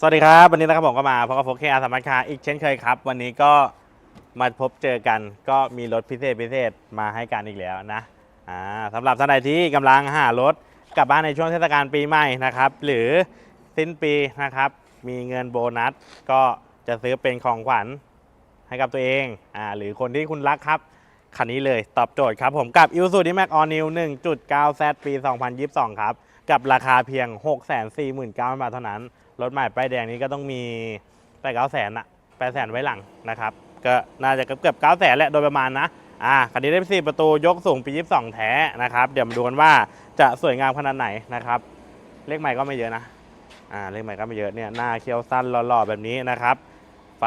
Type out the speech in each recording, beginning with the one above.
สวัสดีครับ วันนี้นะครับผมก็มาพบกับโฟกเคอาสมัคคาอีกเช่นเคยครับ วันนี้ก็มาพบเจอกันก็มีรถพิเศษพิเศษมาให้กันอีกแล้วนะอ่าสำหรับท่านใดที่กำลังหารถกลับบ้านในช่วงเทศกาลปีใหม่นะครับ หรือสิ้นปีนะครับ มีเงินโบนัส ก็จะซื้อเป็นของขวัญให้กับตัวเองอ่าหรือคนที่คุณรักครับคันนี้เลยตอบโจทย์ครับผมกับ i s u z u d m a x All New 1.9 Z ปี 2022 ครับ กับราคาเพียง 649,000 บาทเท่านั้น รถใหม่ป้ายแดงนี้ก็ต้องมีแปดเก้าแสนอะแปดแสนไว้หลังนะครับ ก็น่าจะเกือบเกือบเก้าแสนแหละโดยประมาณนะอ่าคันนี้ได้สี่ประตูยกสูงปี 22 แท้นะครับ เดี๋ยวมาดูกันว่าจะสวยงามขนาดไหนนะครับ เลขใหม่ก็ไม่เยอะนะอ่าเลขใหม่ก็ไม่เยอะเนี่ยหน้าเคี้ยวสั้นหล่อๆแบบนี้นะครับ ไฟ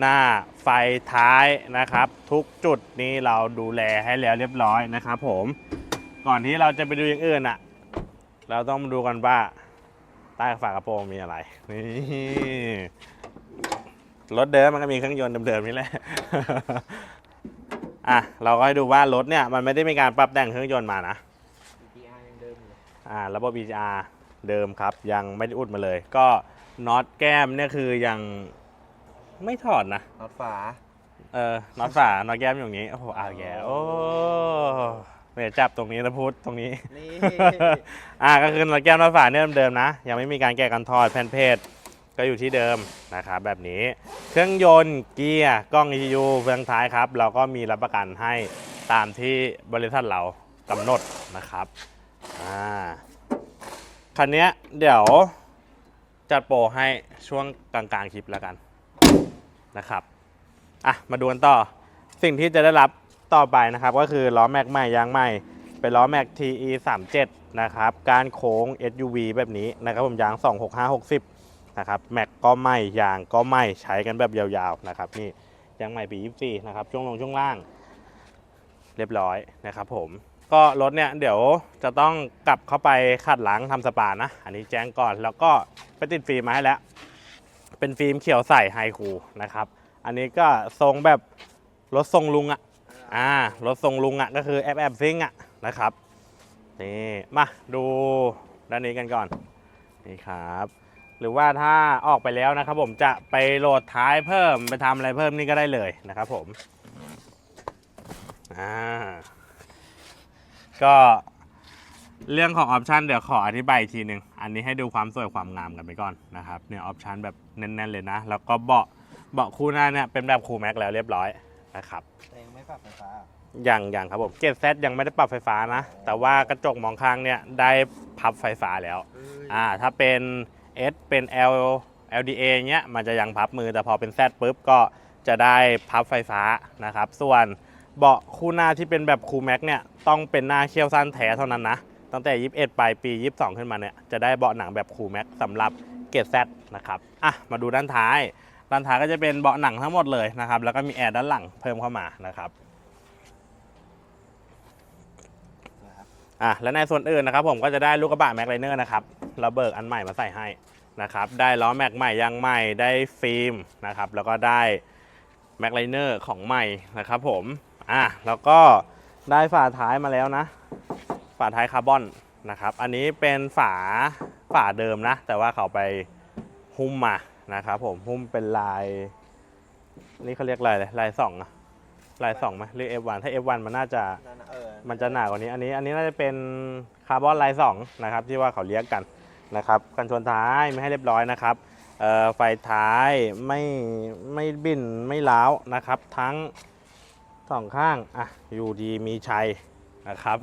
หน้าไฟท้ายนะครับ ทุกจุดนี้เราดูแลให้แล้วเรียบร้อยนะครับผมก่อนที่เราจะไปดูอย่างอื่นอะ เราต้องมาดูกันว่า ใต้ฝากระโปรงมีอะไร นี่รถเดิมมันก็มีเครื่องยนต์เดิมๆนี่แหละ อะ เราก็ให้ดูว่ารถเนี่ย มันไม่ได้มีการปรับแต่งเครื่องยนต์มานะ BTR ยังเดิมอยู่อ่า ระบบ BGR เดิมครับ ยังไม่ได้อุดมาเลย ก็น็อตแก้มเนี่ยคือยังไม่ถอดนะ น็อตฝา เออน็อตฝาน็อตแก้มอยู่อย่างนี้ โอ้โหอ้าวแกโอ้ ไม่จับตรงนี้นะพูดตรงนี้ นี่ อ่าก็คือน็อตแก้มน็อตฝาเนี่ยเดิมๆนะ ยังไม่มีการแก้กันทอดแผ่นเพจก็อยู่ที่เดิมนะครับแบบนี้เครื่องยนต์เกียร์กล้อง ECU เฟืองท้ายครับ เราก็มีรับประกันให้ตามที่บริษัทเรากำหนดนะครับอ่าคันเนี้ยเดี๋ยวจัดโปรให้ช่วงกลางๆคลิปแล้วกันนะครับอะมาดูกันต่อสิ่งที่จะได้รับ ต่อไปนะครับก็คือล้อแม็กใหม่ยางใหม่ เป็นล้อแม็ก TE 37นะครับการโค้ง SUV แบบนี้นะครับผมยาง 26560นะครับแม็กก็ไม่ยางก็ไม่ใช้กันแบบยาวๆนะครับนี่ยางใหม่ปี 24นะครับช่วงลงช่วงล่าง เรียบร้อยนะครับผมก็รถเนี่ยเดี๋ยวจะต้องกลับเข้าไปขัดล้างทำสปานะ อันนี้แจ้งก่อนแล้วก็ไปติดฟิล์มมาให้แล้ว เป็นฟิล์มเขียวใสไฮคูนะครับ อันนี้ก็ทรงแบบรถทรงลุงอะ อ่ารถทรงลุงอะก็คือแอบแอบซิงอะนะครับนี่มาดูด้านนี้กันก่อนนี่ครับ หรือว่าถ้าออกไปแล้วนะครับ ผมจะไปโหลดท้ายเพิ่มไปทำอะไรเพิ่มนี่ก็ได้เลยนะครับผมอ่าก็เรื่องของออปชันเดี๋ยวขออธิบายอีกทีหนึ่งอันนี้ให้ดูความสวยความงามกันไปก่อนนะครับเนี่ยออปชันแบบแน่นๆเลยนะ แล้วก็เบาะเบาะคู่หน้าเนี่ยเป็นแบบคูลแม็กแล้วเรียบร้อยนะครับ ปรับไฟฟ้าอย่างอย่างครับผมเกตเซตยังไม่ได้ปรับไฟฟ้านะ แต่ว่ากระจกมองข้างเนี่ยได้พับไฟฟ้าแล้วอ่าถ้าเป็น S เป็น L LDA เงี้ยมันจะยังพับมือแต่พอเป็น Z ปุ๊บก็จะได้พับไฟฟ้านะครับ ส่วนเบาะคู่หน้าที่เป็นแบบคูแม็กเนี่ยต้องเป็นหน้าเขี้ยวสั้นแท้เท่านั้นนะ ตั้งแต่ 21ปลายปี 22 ขึ้นมาเนี่ยจะได้เบาะหนังแบบคูแม็กสำหรับเกต Z นะครับอะมาดูด้านท้าย ด้านท้ายก็จะเป็นเบาะหนังทั้งหมดเลยนะครับ แล้วก็มีแอร์ด้านหลังเพิ่มเข้ามานะครับอะและในส่วนอื่นนะครับ ผมก็จะได้ลูกกระบะแม็กไลเนอร์นะครับเราเบิกอันใหม่มาใส่ให้นะครับ ได้ล้อแม็กใหม่ยางใหม่ได้ฟิล์มนะครับ แล้วก็ได้แม็กไลเนอร์ของใหม่นะครับผมอะแล้วก็ได้ฝาท้ายมาแล้วนะ ฝาท้ายคาร์บอนนะครับ อันนี้เป็นฝาฝาเดิมนะ แต่ว่าเขาไปหุ้มมา นะครับผมหุ้มเป็นลาย นี่เขาเรียกลายอะไรลายสองอะลายสองไหมหรือ F1 ถ้า F1 มันน่าจะนั่นน่ะเออมันจะหนากว่านี้ อันนี้อันนี้น่าจะเป็นคาร์บอนไลน์สองนะครับ ที่ว่าเขาเรียกกันนะครับกันชนท้ายไม่ให้เรียบร้อยนะครับเอ่อไฟท้ายไม่ไม่บินไม่ล้าวนะครับ ทั้งสองข้างอะอยู่ดีมีชัยนะครับ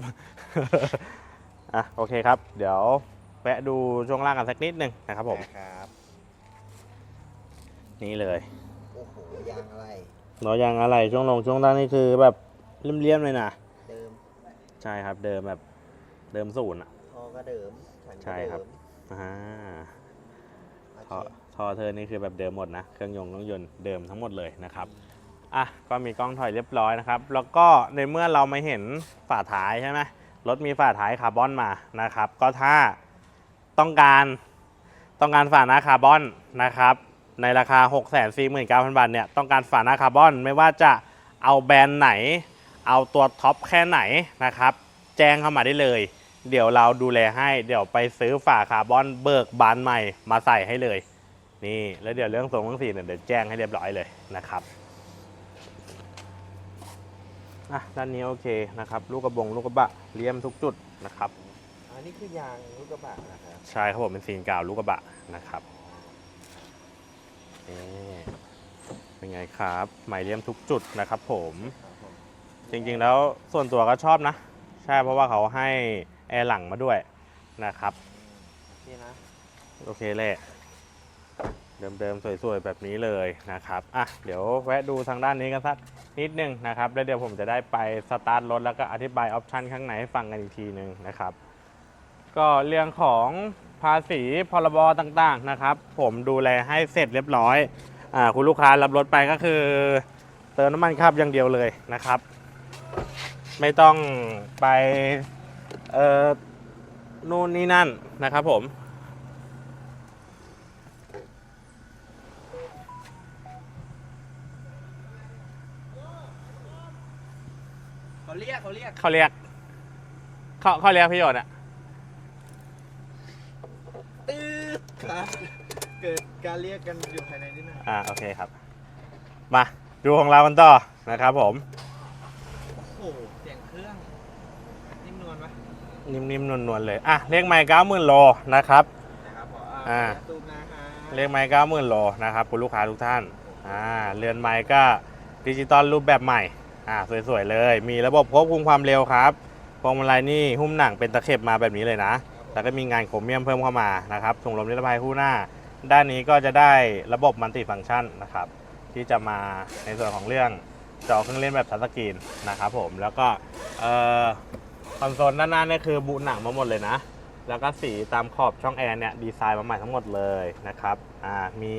อะโอเคครับ เดี๋ยวแวะดูช่วงล่างกันสักนิดหนึ่งนะครับผมครับ นี่เลยโอ้โหยางอะไรล้อยางอะไรช่วงลงช่วงล่างนี่คือแบบเลี่ยมๆเลยนะเดิมใช่ครับเดิมแบบเดิมศูนย์อะท่อก็เดิมถังก็ใช่ครับเดิมอ่าโอเคท่อท่อเธอนี่คือแบบเดิมหมดนะเครื่องยนต์เครื่องยนต์เดิมทั้งหมดเลยนะครับอะก็มีกล้องถอยเรียบร้อยนะครับ แล้วก็ในเมื่อเราไม่เห็นฝาท้ายใช่ไหมรถมีฝาท้ายคาร์บอนมานะครับ ก็ถ้าต้องการต้องการฝาหน้าคาร์บอนนะครับ ในราคา 6 4 9 0 0 0 บาทเนี่ยต้องการฝาหน้าคาร์บอน ไม่ว่าจะเอาแบรนด์ไหน เอาตัวท็อปแค่ไหนนะครับ แจ้งเข้ามาได้เลย เดี๋ยวเราดูแลให้ เดี๋ยวไปซื้อฝาคาร์บอนเบิกบานใหม่มาใส่ให้เลย นี่แล้วเดี๋ยวเรื่องทรงเรื่องสีเนี่ยเดี๋ยวแจ้งให้เรียบร้อยเลยนะครับอะด้านนี้โอเคนะครับ ลูกกระบงลูกกระบะเลี่ยมทุกจุดนะครับ อันนี้คือยางลูกกระบะนะครับ ใช่ครับผมเป็นซีนกาวลูกกระบะนะครับ นี่เป็นไงครับหมายเลี่ยมทุกจุดนะครับผมครับผม จริงๆแล้วส่วนตัวก็ชอบนะ ใช่เพราะว่าเขาให้แอร์หลังมาด้วยนะครับ นี่นะ โอเคแหละเดิมๆ สวยๆ แบบนี้เลยนะครับ อะ เดี๋ยวแวะดูทางด้านนี้กันสักนิดนึงนะครับ แล้วเดี๋ยวผมจะได้ไปสตาร์ทรถแล้วก็อธิบายออปชันข้างในให้ฟังกันอีกทีหนึ่งนะครับ ก็เรื่องของภาษีพรบต่างๆนะครับ ผมดูแลให้เสร็จเรียบร้อยอ่าคุณลูกค้ารับรถไปก็คือ เติมน้ำมันครับอย่างเดียวเลยนะครับ ไม่ต้องไปเอ่อนู่นนี่นั่นนะครับผมเขาเรียกเขาเรียกเขาเรียกเขาเขาเรียกพี่โยนอะ ตื้อครับเกิดการเรียกกันอยู่ภายในนิดหนึงอ่าโอเคครับ มาดูของเรากันต่อนะครับผม โอ้โหเสียงเครื่อง นิ่มนวลไหมนิ่มๆนวลๆเลยอะเลขไมค์เก้าหมื่นโลนะครับ นะครับผมอ่า ตูมนะฮะเลขไมค์เก้าหมื่นโลนะครับคุณลูกค้าทุกท่านอ่าเรือนไมค์ก็ดิจิตอลรูปแบบใหม่อ่าสวยๆเลย มีระบบควบคุมความเร็วครับพวงมาลัยนี่หุ้มหนังเป็นตะเข็บมาแบบนี้เลยนะ แล้วก็มีงานโครเมียมเพิ่มเข้ามานะครับถุงลมนิรภัยคู่หน้า ด้านนี้ก็จะได้ระบบมัลติฟังก์ชันนะครับ ที่จะมาในส่วนของเรื่องจอเครื่องเล่นแบบทัชสกรีนนะครับผมแล้วก็คอนโซลด้านหน้าเนี่ยคือบุหนังมาหมดเลยนะ แล้วก็สีตามขอบช่องแอร์เนี่ยดีไซน์มาใหม่ทั้งหมดเลยนะครับมี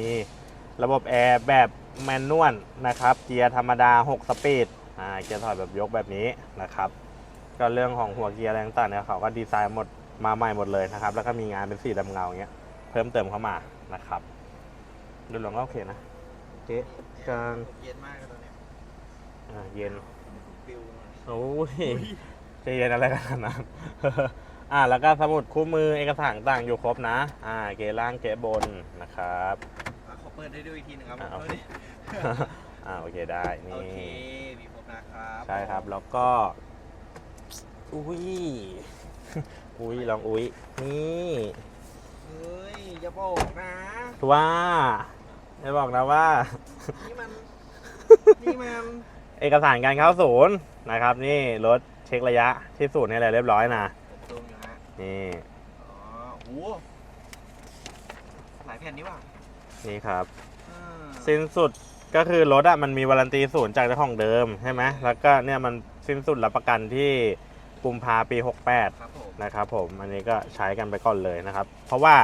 ระบบแอร์แบบแมนนวลนะครับ เกียร์ธรรมดา 6 สปีดเกียร์ถอยแบบยกแบบนี้นะครับ ก็เรื่องของหัวเกียร์อะไรต่างๆเนี่ยเขาก็ดีไซน์หมดมาใหม่หมดเลยนะครับ แล้วก็มีงานเป็นสีดำเงาเงี้ยเพิ่มเติมเข้ามา นะครับดูลองก็โอเคนะเจ๊กลางเย็นมากเลยตอนเนี้ยอ่าเย็นฟิวโอ้ยจะเย็นอะไรกันขนาดนั้น อ่าแล้วก็สมุดคู่มือเอกสารต่างอยู่ครบนะ อ่า เกล่างเกบนนะครับ อะขอเปิดได้ด้วยอีกทีหนึงครับอะเอาดิอ่าโอเคได้โอนี่เคมีครบนะครับใช่ครับ แล้วก็ อุ้ย อุ้ยลองอุ้ยนี่เฮ้ย อย่าบอกนะ ว่าจะบอกนะว่า นี่มัน นี่มันเอกสารการเข้าศูนย์นะครับ นี่รถเช็คระยะที่ศูนย์นี่แหละเรียบร้อยนะตรงอยู่ฮะ นี่อ๋อโอ้หลายแผ่นนี่ว่ะนี่ครับอ่าสิ้นสุดก็คือรถอะมันมีวารันตีศูนย์จากเจ้าของเดิมใช่ไหมแล้วก็เนี่ยมันสิ้นสุดรับประกันที่กุมภาปี 68 ครับผม นะครับผมอันนี้ก็ใช้กันไปก่อนเลยนะครับ เพราะว่า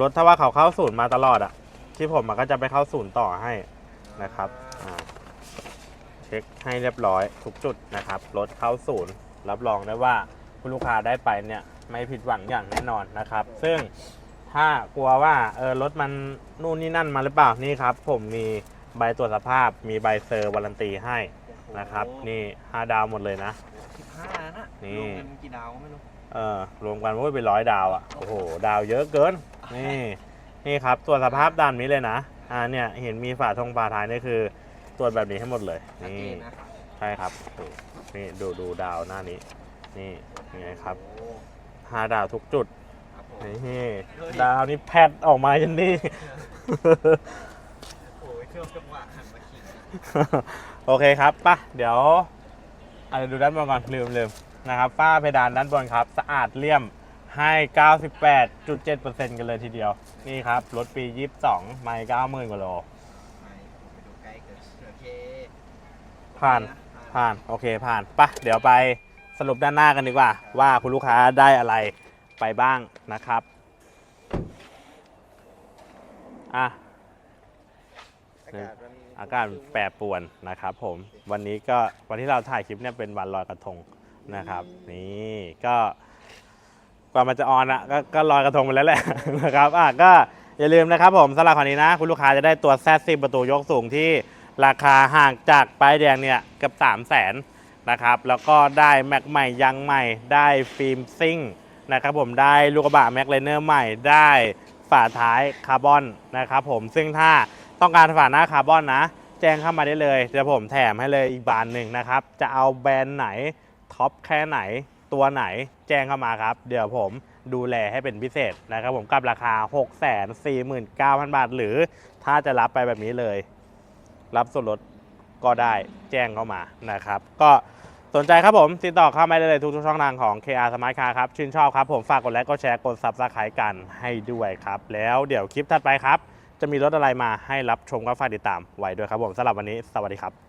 รถถ้าว่าเขาเข้าศูนย์มาตลอดอะที่ผมมันก็จะไปเข้าศูนย์ต่อให้นะครับอ่าเช็คให้เรียบร้อยทุกจุดนะครับรถเข้าศูนย์รับรองได้ว่าคุณลูกค้าได้ไปเนี่ยไม่ผิดหวังอย่างแน่นอนนะครับ ซึ่งถ้ากลัวว่าเออรถมันนู่นนี่นั่นมาหรือเปล่านี่ครับ ผมมีใบตรวจสภาพ มีใบเซอร์วารันตีให้นะครับ นี่ 5 ดาวหมดเลยนะสิบห้านะนี่รวมกันกี่ดาวก็ไม่รู้ เออรวมกันว่าเป็นร้อยดาวอะโอ้โหดาวเยอะเกินนี่นี่ครับตรวจสภาพด้านนี้เลยนะอ่าเนี่ยเห็นมีฝาทงฝาท้ายนี่คือตรวจแบบนี้ให้หมดเลยชัดนี่เจนนะใช่ครับโอ้โหนี่ดูดูดาวหน้านี้ นี่ยังไงครับโอ้ห้าดาวทุกจุด ครับผม นี่เฮ้ย ดาวนี่แพทออกมายันนี่ โอ้ยเครื่องจังหวะหันมาขิงโอเคครับป่ะเดี๋ยวอาจจะดูด้านบนก่อนลืมลืม นะครับฝ้าเพดานด้านบนครับ สะอาดเลี่ยมให้ 98.7%กันเลยทีเดียว นี่ครับ รถปี 22 ไม่ 90,000 กว่าโลไม่ผมไปดูใกล้เกินโอเคผ่าน ผ่าน โอเค ผ่านป่ะเดี๋ยวไปสรุปด้านหน้ากันดีกว่า ว่าคุณลูกค้าได้อะไรไปบ้างนะครับ อะ อากาศมัน อากาศแปรปรวนนะครับผม วันนี้ก็วันที่เราถ่ายคลิปเนี่ยเป็นวันลอยกระทง นะครับ นี่ก็กว่ามันจะออนอะก็ก็ลอยกระทงไปแล้วแหละ นะครับอะก็อย่าลืมนะครับผมสำหรับคันนี้นะ คุณลูกค้าจะได้ตัวแซดซีประตูยกสูงที่ราคาห่างจากป้ายแดงเนี่ยเกับ3 0 0แสนนะครับ แล้วก็ได้แม็กใหม่ยางใหม่ ได้ฟิล์มซิ่งนะครับผมได้ลูกกระบะแม็กเลเนอร์ใหม่ได้ฝาท้ายคาร์บอนนะครับผมซึ่งถ้าต้องการฝาหน้าคาร์บอนนะ แจ้งเข้ามาได้เลยเดี๋ยวผมแถมให้เลยอีกบานหนึ่งนะครับ จะเอาแบรนด์ไหน ท็อปแค่ไหนตัวไหนแจ้งเข้ามาครับ เดี๋ยวผมดูแลให้เป็นพิเศษนะครับผมกับราคา 6 4 9 0 0 0 บาท หรือถ้าจะรับไปแบบนี้เลย รับส่วนลดก็ได้แจ้งเข้ามานะครับ ก็สนใจครับผมติดต่อเข้ามาได้เลยทุกช่องทางของ KR Smart Car ครับ ชื่นชอบครับผมฝากกดไลค์กดแชร์กด Subscribe กันให้ด้วยครับ แล้วเดี๋ยวคลิปถัดไปครับ จะมีรถอะไรมาให้รับชมก็ฝากติดตามไว้ด้วยครับผมสำหรับวันนี้ สวัสดีครับ